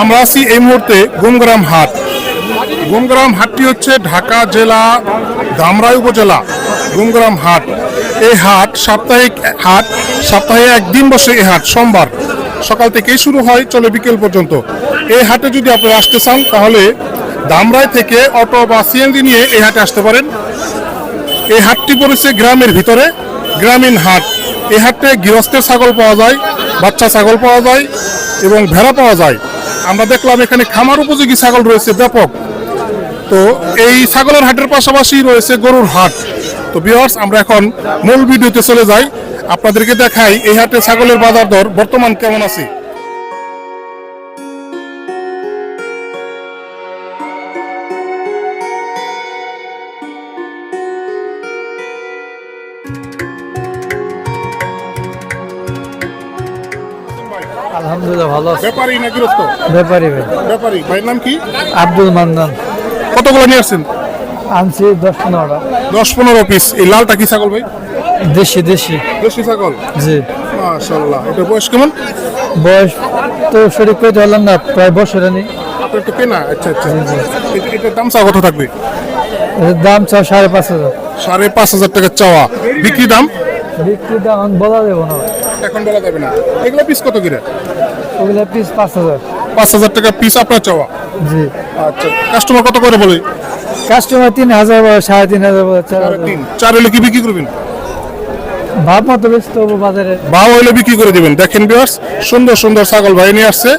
আমরা আছি এই মুহূর্তে গুমগ্রাম হাট। গুমগ্রাম হাটটি হচ্ছে ঢাকা জেলা ধামরাই উপজেলা গুমগ্রাম হাট। এই হাট সাপ্তাহিক হাট, সপ্তাহে একদিন বসে এই হাট, সোমবার। সকাল থেকেই শুরু হয়, চলে বিকেল পর্যন্ত। এই হাটে যদি আপনারা আসতে চান, তাহলে ধামরাই থেকে অটো বা সিএনজি নিয়ে এই হাটে আসতে পারেন। এই হাটটি পড়েছে গ্রামের ভিতরে, গ্রামীণ হাট। এই হাটে গৃহস্থের ছাগল পাওয়া যায়, বাচ্চা ছাগল পাওয়া যায় এবং ভেড়া পাওয়া যায়। আমরা দেখলাম এখানে খামার উপযোগী ছাগল রয়েছে, ব্যাপক। তো এই ছাগলের হাটের পাশাপাশি রয়েছে গরুর হাট। তো বিয়ার্স আমরা এখন মূল ভিডিওতে চলে যাই। আপনাদেরকে দেখাই এই হাটে ছাগলের বাজার দর বর্তমান কেমন আছে? আলহামদুলিল্লাহ ভালো আছে। ব্যাপারী না গৃহস্থ? ব্যাপারী ভাই। ব্যাপারী ভাইয়ের নাম কি? আব্দুল মান্নান। কতগুলো নিয়ে আসছেন? আনছি দশ পনেরোটা। দশ পনেরো পিস এই লালটা কি ছাগল ভাই? দেশি দেশি। দেশি ছাগল? জি। মাশাল্লাহ এটা বয়স কেমন? বয়স তো শরীর করে ধরলাম না প্রায় বছর নেই আপনার তো কেনা? আচ্ছা আচ্ছা। এটার দাম চা কত থাকবে? দাম চাও সাড়ে পাঁচ হাজার। সাড়ে পাঁচ হাজার টাকা চাওয়া। বিক্রি দাম? বিক্রি দাম বলা দেবো না। এখন বলা যাবে না। এগুলো পিস কত করে? ওগুলো পিস পাঁচ হাজার। পাঁচ হাজার টাকা পিস আপনার চাওয়া? জি। আচ্ছা কাস্টমার কত করে বলে? কাস্টমার তিন হাজার সাড়ে তিন হাজার চার হলে কি বিক্রি করবেন? ভাব মতো তবু বাজারে। বাও হইলে বিক্রি করে দিবেন। দেখেন বিয়ার্স সুন্দর সুন্দর ছাগল ভাই নিয়ে আসছে।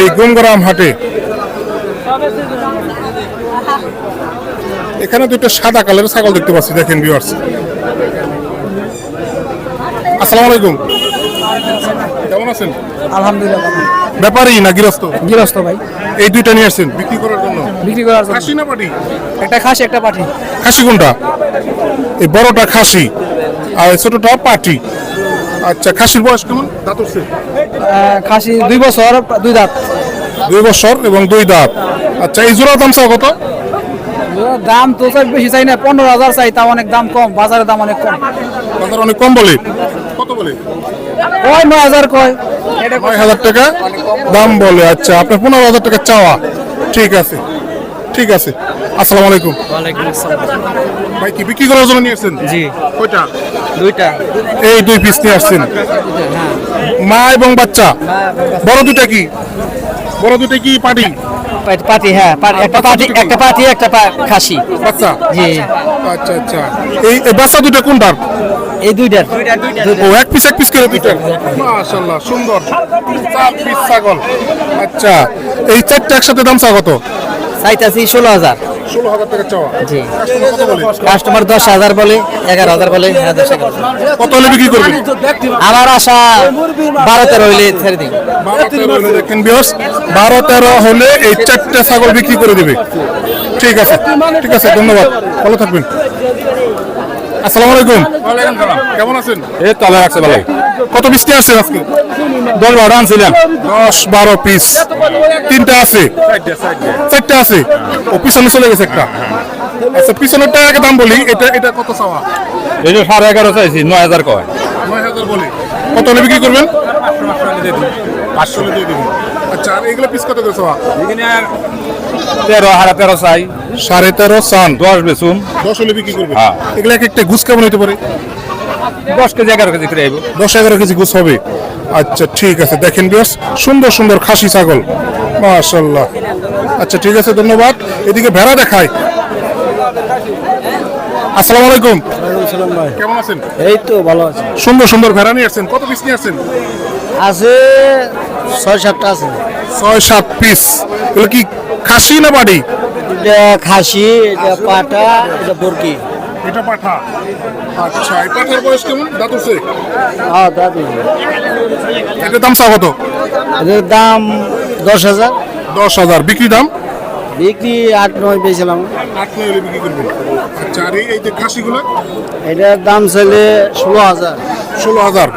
এই গঙ্গরাম হাটে। এখানে দুটো সাদা কালারের ছাগল দেখতে পাচ্ছি দেখেন বিয়ার্স আসসালামু আলাইকুম। কেমন আছেন? আলহামদুলিল্লাহ ব্যাপারই না গৃহস্থ? গৃহস্থ ভাই। এই দুইটা নিয়ে আসছেন। বিক্রি করার জন্য? বিক্রি করার জন্য। খাসি না পাটি? একটা খাসি একটা পাঠি খাসি কোনটা? এই বড়টা খাসি আর ছোটটা পাটি। আচ্ছা খাসির বয়স কেমন? দাঁত উঠছে খাসি দুই বছর দুই দাঁত। দুই বছর এবং দুই দাঁত। আচ্ছা এই জোড়ার দাম কত? দাম তো বেশি চাই না পনেরো হাজার চাই তাও অনেক দাম কম বাজারের দাম অনেক কম। বাজার অনেক কম বলে। বলে? কয়? নয় হাজার কয়? নয় হাজার টাকা? দাম বলে আচ্ছা আপনার পনেরো হাজার টাকা চাওয়া। ঠিক আছে ঠিক আছে। আসসালামু আলাইকুম। ওয়ালাইকুম আসসালাম। ভাই কি বিক্রি করার জন্য নিয়ে আসছেন? জি। কয়টা? দুইটা। এই দুই পিস নিয়ে আসছেন? মা এবং বাচ্চা? বড় দুটা কি? বড় দুটা কি পাটি পাটি হ্যাঁ একটা পাটি একটা পাটি একটা পা- খাসি। বাচ্চা? জি। আচ্ছা আচ্ছা। এই এই বাচ্চা দুটো কোনটার? এই দুইটার? ও এক পিস এক পিস করে দুইটার মাশাআল্লাহ সুন্দর। চার পিস ছাগল। আচ্ছা এই চারটা একসাথে দাম চা কত? চাইতাছি ষোলো হাজার। ষোলো হাজার টাকা চাওয়া। জি। কাস্টমার কত বলে? কাস্টমার দশ হাজার বলে এগারো হাজার বলে কত হলে বিক্রি করবেন? আমার আশা বারো তেরো হইলে ছেড়ে দিই। হলে দেখেন বিয়স বারো তেরো হলে এই চারটে ছাগল বিক্রি করে দিবে। ঠিক আছে ঠিক আছে ধন্যবাদ। ভালো থাকবেন। আসসালামু আলাইকুম। কেমন আছেন? এই তো আল্লাহ রাখছে ভালোই। কত পিস নিয়ে আসছেন আজকে? দশ বারো আনছিলাম দশ বারো পিস। তিনটা আছে। চারটা আছে। ও পিছনে চলে গেছে একটা। আচ্ছা পিছনের টাকা দাম বলি। এটা এটা কত চাওয়া? এই যে সাড়ে এগারো চাইছি নয় হাজার কয়। নয় হাজার বলি। কত বিক্রি করবেন? পাঁচশো আচ্ছা আর এগুলো পিস কত করে তেরো হারা তেরো চাই। সাড়ে তেরো সান দশ বেচুন। দশ হলে বিক্রি করবেন হ্যাঁ। এগুলো এক একটা ঘুষ কেমন হতে পারে? দশ কেজি এগারো কেজি করে আইব। দশ এগারো কেজি ঘুষ হবে। আচ্ছা ঠিক আছে। দেখেন বিয়াস সুন্দর সুন্দর খাসি ছাগল। মাশাল্লাহ আচ্ছা ঠিক আছে ধন্যবাদ। এদিকে ভেড়া দেখায় আসসালামু আলাইকুম। কেমন আছেন? এই তো ভালো আছে। সুন্দর সুন্দর ভেড়া নিয়ে আসছেন। কত পিস নিয়ে আসছেন? আছে ছয় সাতটা আছে। ছয় সাত পিস এগুলো কি খাসি না বাড়ি এটা খাসি এটা পাটা এটা বরকি। এটা পাঠা। আচ্ছা এই পাঠার বয়স কেমন? দাদুসে হ্যাঁ দাদু এটার দাম চা কত? এদের দাম দশ হাজার। দশ হাজার। বিক্রি দাম? বিক্রি আট নয় পেয়েছিলাম। আট নয় হলে বিক্রি করবেন। আচ্ছা আর এই যে খাসিগুলো? এটার দাম চাইলে ষোলো হাজার। ষোলো হাজার।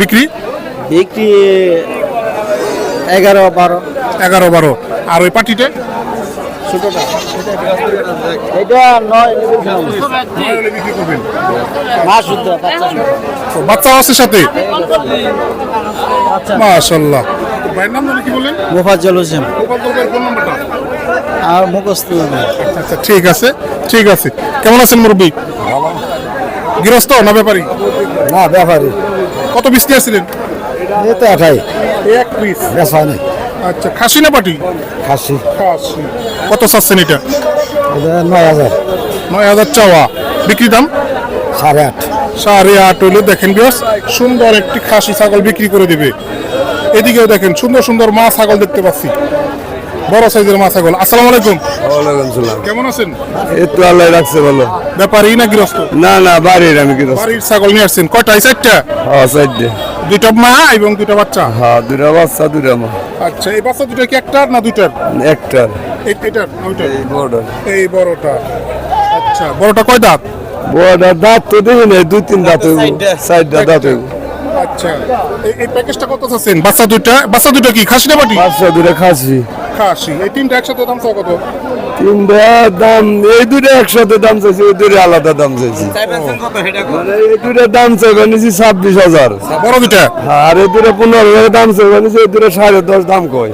বিক্রি? বিক্রি এগারো বারো। এগারো বারো। আর ওই ছোটটা এটা নয় বিক্রি করবেন বাচ্চা তো বাচ্চা আছে সাথে? মাশাল্লাহ। ভাইয়ের নাম কি বললেন? মোফাজ্জল হোসেন। ফোন নাম্বারটা? আর মুখস্থ আচ্ছা ঠিক আছে ঠিক আছে। কেমন আছেন মুরব্বী? গৃহস্থ না ব্যাপারী? না ব্যাপারী। কত পিস নিয়েছিলেন তো এক পিস আচ্ছা খাসি না পাটি? খাসি। খাসি। কত চাচ্ছেন এটা? এটা নয় হাজার। নয় হাজার চাওয়া। বিক্রি দাম? সাড়ে আট। সাড়ে আট হইলে দেখেন বেশ সুন্দর একটি খাসি ছাগল বিক্রি করে দিবে। এদিকেও দেখেন সুন্দর সুন্দর মা ছাগল দেখতে পাচ্ছি। বড় সাইজের মা ছাগল আসসালামু আলাইকুম। ওয়ালাইকুম সালাম। কেমন আছেন? তো আল্লাহ রাখছে বলো ব্যাপারী না গৃহস্থ? না না বাড়ির আমি কি বাড়ির ছাগল নিয়ে আসছেন। কয়টা? এই চারটা? হ্যাঁ সাইডে দুইটা মা এবং দুইটা বাচ্চা? হ্যাঁ দুটা বাচ্চা দুটা মা। আচ্ছা এই বাচ্চা দুটো কি একটার না দুইটার? একটার। এই- ওইটার এই বড়টা এই বড়টা। আচ্ছা বড়টা কয় দাঁত? বড়টা দাঁত তো দেখি নাই দুই তিন দাঁত হইব। সাইডটা দাঁত হইব। আচ্ছা এই- প্যাকেজটা কত চাচ্ছেন? বাচ্চা দুইটা? বাচ্চা দুটো কি? খাসি না বাটি? পাঁচশো দুটা খাসি। খাসি এই তিনটা একসাথে দাম চাও কত? তিনটা দাম এই দুটা একসাথে দাম চাইছি ওই দুটা আলাদা দাম চাইছি। মানে এই দুটা দাম চাইবা নিছি ছাব্বিশ হাজার। বড় দুইটা? আর এই দুটা পনেরো হাজার দাম চাইবা নিছি এই দুটা সাড়ে দশ দাম কয়।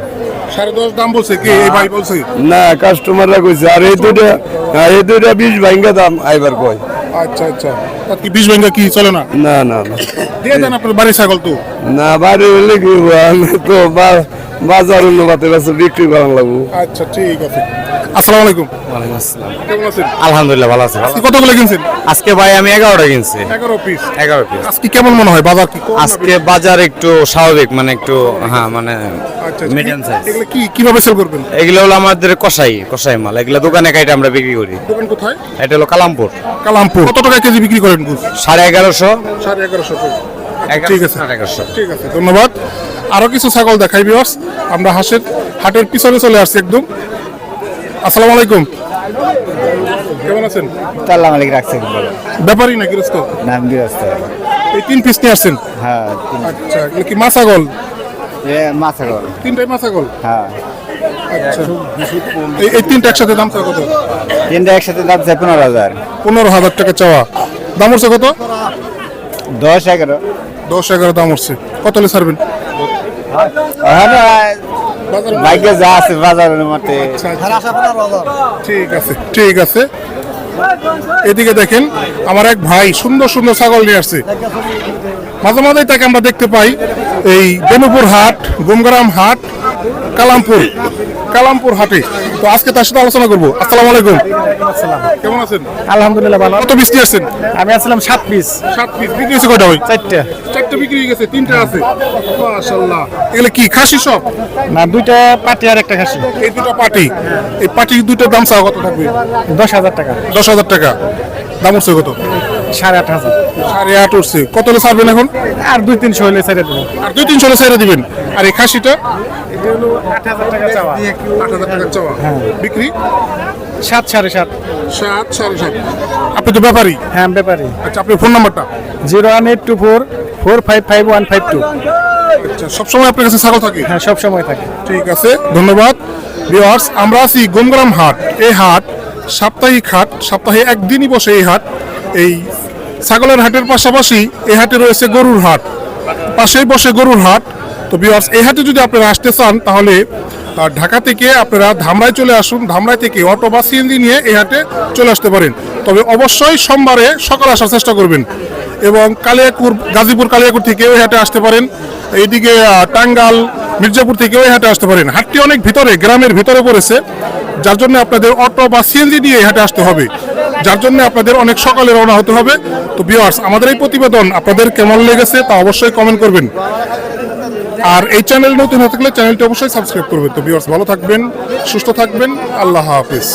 সাড়ে দশ দাম বলছে কি? এই ভাই বলছে? না কাস্টমাররা কইছে আর এই দুটা হ্যাঁ, এই দুটা বিশ ভাঙ্গা দাম আইবার কয়। আচ্ছা আচ্ছা। তা কি বিশ ব্যাংকা কি চলে না? না না না। দিয়ে দেন আপনার বাড়ির ছাগল তো। না বাড়ি হলে কি হব? আমি তো বা- বাজার অনুপাতে বেশি বিক্রি করা লাগবো। আচ্ছা ঠিক আছে। আসসালামু আলাইকুম। কেমন আছেন? আলহামদুলিল্লাহ ভালো আছে আজকে কতগুলো কিনছেন? আজকে ভাই আমি এগারোটা কিনছি। এগারো পিস এগারো পিস আজকে কেমন মনে হয় বাজার কি? আজকে বাজার একটু স্বাভাবিক মানে একটু হ্যাঁ মানে আচ্ছা আচ্ছা। এগুলো কি কীভাবে সেল করবেন? এগুলো হলো আমাদের কষাই কষাই মাল। এগুলো দোকানে কাইটে আমরা বিক্রি করি। দোকান কোথায়? এটা হলো কালামপুর। কালামপুর। কত টাকা কেজি বিক্রি করেন সাড়ে এগারোশো। সাড়ে এগারোশো ঠিক আছে। ঠিক আছে ধন্যবাদ। আরও কিছু ছাগল দেখাই বিয়স আমরা হাঁসের হাটের পিছনে চলে আসছি একদম। আসসালামু আলাইকুম। কেমন আছেন? তাল্লা মালিক রাখছে ব্যাপারই না গৃহস্থ নাম গৃহস্থ এই তিন পিস নিয়ে আসছেন? হ্যাঁ আচ্ছা এগুলো কি মা ছাগল? এ মাছ আগর তিনটাই মা ছাগল? হ্যাঁ। আচ্ছা। এই- তিনটা একসাথে দাম চাওয়া কত? তিনটা একসাথে দাম চাই পনেরো হাজার। পনেরো হাজার টাকা চাওয়া। দাম উঠছে কত? দশ এগারো। দশ এগারো দাম উঠছে। কত হলে ছাড়বেন? বাজারে বাইকে যা আছে বাজারের মতে। ঠিক আছে ঠিক আছে। এদিকে দেখেন, আমার এক ভাই সুন্দর সুন্দর ছাগল নিয়ে আসছে। মাঝে মাঝে তাকে আমরা দেখতে পাই, এই বেনুপুর হাট, গুমগ্রাম হাট কালামপুর কালামপুর হাটে। তো আজকে তার সাথে আলোচনা করব। আসসালামু আলাইকুম। কেমন আছেন? আলহামদুলিল্লাহ ভালো। কত পিস নিয়ে আসছেন আমি আসলাম সাত পিস সাত পিস বিক্রি হয়েছে কয়টা ওই চারটে। চারটে বিক্রি হয়ে গেছে তিনটা আছে। এগুলো কি খাসি সব? না দুইটা পাটি আর একটা খাসি। এই দুটো পাটি। এই পাটি দুটোর দাম চাও কত থাকবে? দশ হাজার টাকা। দশ হাজার টাকা। দাম উঠছে কত? সাড়ে আট হাজার। সাড়ে আট উঠছে। কত হলে ছাড়বেন এখন? আর দুই তিনশো হলে ছেড়ে দেবো। আর দুই তিনশো হলে ছেড়ে দিবেন। আর এই খাসিটা? এটা হলো আট হাজার টাকা চাওয়া। আট হাজার টাকা চাওয়া। বিক্রি? সাত সাড়ে সাত। সাত সাড়ে সাত। আপনি তো ব্যাপারী। হ্যাঁ ব্যাপারী। আচ্ছা আপনার ফোন নাম্বারটা? Zero one eight two four four five five one five two. আচ্ছা সবসময় আপনার কাছে ছাগল থাকে? হ্যাঁ সব সময় থাকে। ঠিক আছে ধন্যবাদ। ভিওয়ার্স আমরা আছি গোমগ্রাম হাট। এই হাট সাপ্তাহিক হাট সপ্তাহে একদিনই বসে এই হাট। এই ছাগলের হাটের পাশাপাশি এই হাটে রয়েছে গরুর হাট। পাশেই বসে গরুর হাট। তো ভিওয়ার্স এই হাটে যদি আপনারা আসতে চান, তাহলে ঢাকা থেকে আপনারা ধামরাই চলে আসুন। ধামরাই থেকে অটো বা সিএনজি নিয়ে এই হাটে চলে আসতে পারেন। তবে অবশ্যই সোমবারে সকালে আসার চেষ্টা করবেন এবং কালিয়াকুর, গাজীপুর কালিয়াকুর থেকে ওই হাটে আসতে পারেন। এইদিকে টাঙ্গাল, মির্জাপুর থেকে ওই হাটে আসতে পারেন। হাটটি অনেক ভিতরে, গ্রামের ভিতরে পড়েছে। যার জন্য আপনাদের অটো বা সিএনজি নিয়ে হাটে আসতে হবে। যার জন্য আপনাদের অনেক সকালে রওনা হতে হবে। তো ভিওয়ার্স আমাদের এই প্রতিবেদন আপনাদের কেমন লেগেছে তা অবশ্যই কমেন্ট করবেন। আর এই চ্যানেল নতুন হয়ে থাকলে চ্যানেলটি অবশ্যই সাবস্ক্রাইব করবেন। তো ভিওয়ার্স ভালো থাকবেন, সুস্থ থাকবেন। আল্লাহ হাফিজ।